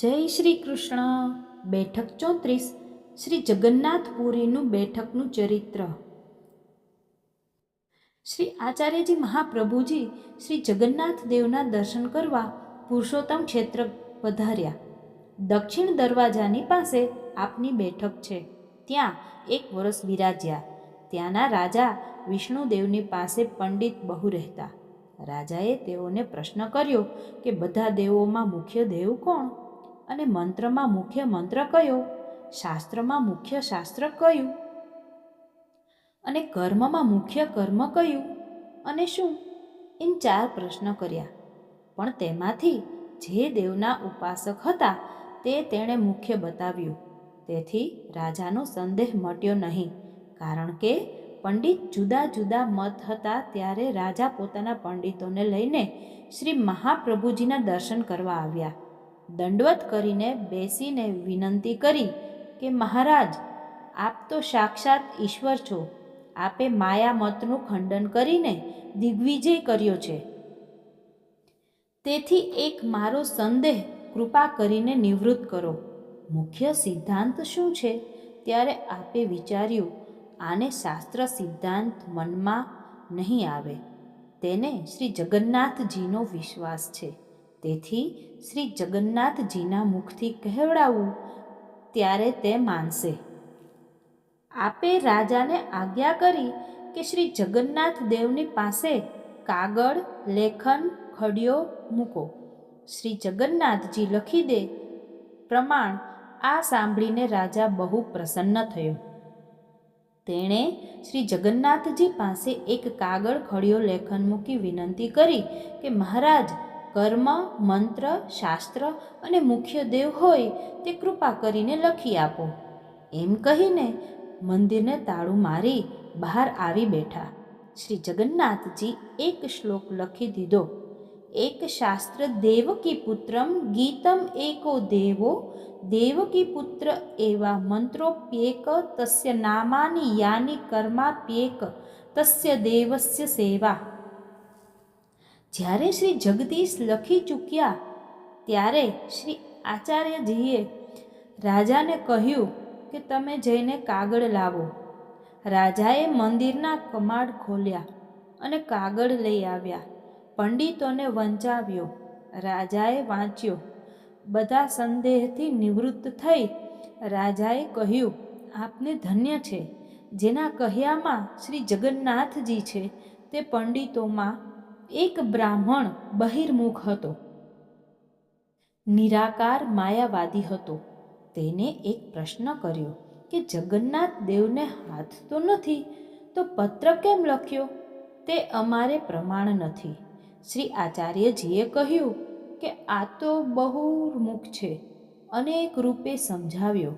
જય શ્રી કૃષ્ણ બેઠક ચોત્રીસ. શ્રી જગન્નાથપુરીનું બેઠકનું ચરિત્ર. શ્રી આચાર્યજી મહાપ્રભુજી શ્રી જગન્નાથ દેવના દર્શન કરવા પુરુષોત્તમ ક્ષેત્ર પધાર્યા. દક્ષિણ દરવાજાની પાસે આપની બેઠક છે. ત્યાં એક વર્ષ બિરાજ્યા. ત્યાંના રાજા વિષ્ણુદેવની પાસે પંડિત બહુ રહેતા. રાજાએ તેઓને પ્રશ્ન કર્યો કે, બધા દેવોમાં મુખ્ય દેવ કોણ? અને મંત્રમાં મુખ્ય મંત્ર કયો? શાસ્ત્રમાં મુખ્ય શાસ્ત્ર કયું? અને કર્મમાં મુખ્ય કર્મ કયું? અને શું? એમ ચાર પ્રશ્ન કર્યા. પણ તેમાંથી જે દેવના ઉપાસક હતા તે તેણે મુખ્ય બતાવ્યું. તેથી રાજાનો સંદેહ મટ્યો નહીં, કારણ કે પંડિત જુદા જુદા મત હતા ત્યારે રાજા પોતાના પંડિતોને લઈને શ્રી મહાપ્રભુજીના દર્શન કરવા આવ્યા. દંડવત કરીને બેસીને વિનંતી કરી કે, મહારાજ, આપ તો સાક્ષાત ઈશ્વર છો. આપે માયા મતનું ખંડન કરીને દિગ્વિજય કર્યો છે. તેથી એક મારો સંદેહ કૃપા કરીને નિવૃત્ત કરો. મુખ્ય સિદ્ધાંત શું છે? ત્યારે આપે વિચાર્યું, આને શાસ્ત્ર સિદ્ધાંત મનમાં નહીં આવે. તેને શ્રી જગન્નાથજીનો વિશ્વાસ છે. તેથી શ્રી જગન્નાથજીના મુખથી કહેવડાવવું ત્યારે તે માનશે. આપે રાજાને આજ્ઞા કરી કે શ્રી જગન્નાથ દેવની પાસે કાગળ, લેખન ખડિયો મૂકો. શ્રી જગન્નાથજી લખી દે, પ્રમાણ આ સાંભળીને રાજા બહુ પ્રસન્ન થયો. તેણે શ્રી જગન્નાથજી પાસે એક કાગળ ખડિયો લેખન મૂકી વિનંતી કરી કે મહારાજ કર્મ, મંત્ર, શાસ્ત્ર અને મુખ્ય દેવ હોય તે કૃપા કરીને લખી આપો. એમ કહીને મંદિરને તાળું મારી બહાર આવી બેઠા. શ્રી જગન્નાથજી એક શ્લોક લખી દીધો. એક શાસ્ત્ર દેવકી પુત્રમ ગીતમ એકો દેવો, દેવકી પુત્ર એવા મંત્રોપ્યેક તસ્ય નામાની યાની કર્માપ્યેક તસ્ય દેવસ્ય સેવા. જ્યારે શ્રી જગદીશ લખી ચૂક્યા ત્યારે શ્રી આચાર્યજીએ રાજાને કહ્યું કે તમે જઈને કાગળ લાવો. રાજાએ મંદિરના કમાડ ખોલ્યા અને કાગળ લઈ આવ્યા. પંડિતોને વંચાવ્યો. રાજાએ વાંચ્યો. બધા સંદેહથી નિવૃત્ત થઈ રાજાએ કહ્યું, આપને ધન્ય છે. જેના કહ્યામાં શ્રી જગન્નાથજી છે તે પંડિતોમાં એક બ્રાહ્મણ બહિર્મુખ હતો. નિરાકાર માયાવાદી હતો. તેને એક પ્રશ્ન કર્યો કે જગન્નાથ દેવને હાથ તો નથી, તો પત્ર કેમ લખ્યો? તે અમારે પ્રમાણ નથી. શ્રી આચાર્યજીએ કહ્યું કે આ તો બહુમુખ છે અનેક રૂપે સમજાવ્યો,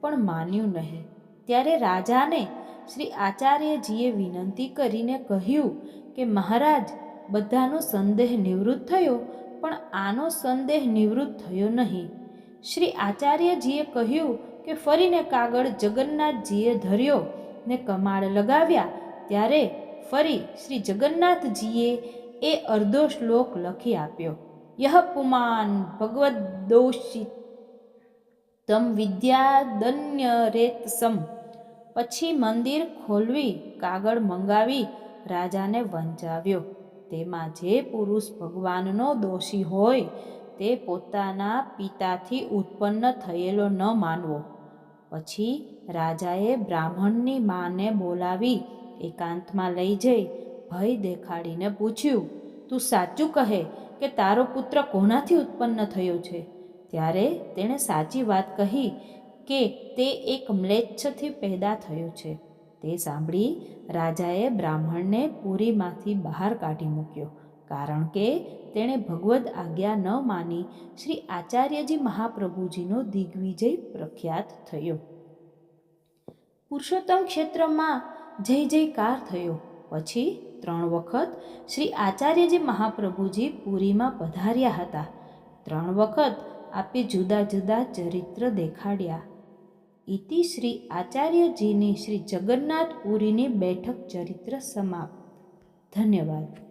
પણ માન્યું નહીં. ત્યારે રાજાને શ્રી આચાર્યજીએ વિનંતી કરીને કહ્યું કે મહારાજ બધાનો સંદેહ નિવૃત્ત થયો, પણ આનો સંદેહ નિવૃત્ત થયો નહીં. શ્રી આચાર્યજીએ કહ્યું કે ફરીને કાગળ જગન્નાથજીએ ધર્યો ને કમાડ લગાવ્યા, ત્યારે ફરી શ્રી જગન્નાથજીએ એ અર્ધો શ્લોક લખી આપ્યો. યહ પુમાન ભગવદ્ દોષિત તમ વિદ્યાદન્ય રેત સમ. પછી મંદિર ખોલવી, કાગળ મંગાવી, રાજાને વંચાવ્યો. તેમાં જે પુરુષ ભગવાનનો દોષી હોય, તે પોતાના પિતાથી ઉત્પન્ન થયેલો ન માનવો. પછી રાજાએ બ્રાહ્મણની માને બોલાવી, એકાંતમાં લઈ જઈ, ભય દેખાડીને પૂછ્યું, તું સાચું કહે કે તારો પુત્ર કોનાથી ઉત્પન્ન થયો છે? ત્યારે તેણે સાચી વાત કહી કે તે એક મ્લેચ્છથી પેદા થયો છે. તે સાંભળી રાજાએ બ્રાહ્મણને પુરીમાંથી બહાર કાઢી મૂક્યો, કારણ કે તેણે ભગવદ આજ્ઞા ન માની શ્રી આચાર્યજી મહાપ્રભુજીનો દિગ્વિજય પ્રખ્યાત થયો. પુરુષોત્તમ ક્ષેત્રમાં જય જયકાર થયો. પછી ત્રણ વખત શ્રી આચાર્યજી મહાપ્રભુજી પુરીમાં પધાર્યા હતા. ત્રણ વખત આપે જુદા જુદા ચરિત્ર દેખાડ્યા. ઇતિ શ્રી આચાર્યજીની શ્રી જગન્નાથપુરીની બેઠક ચરિત્ર સમાપ્ત. ધન્યવાદ.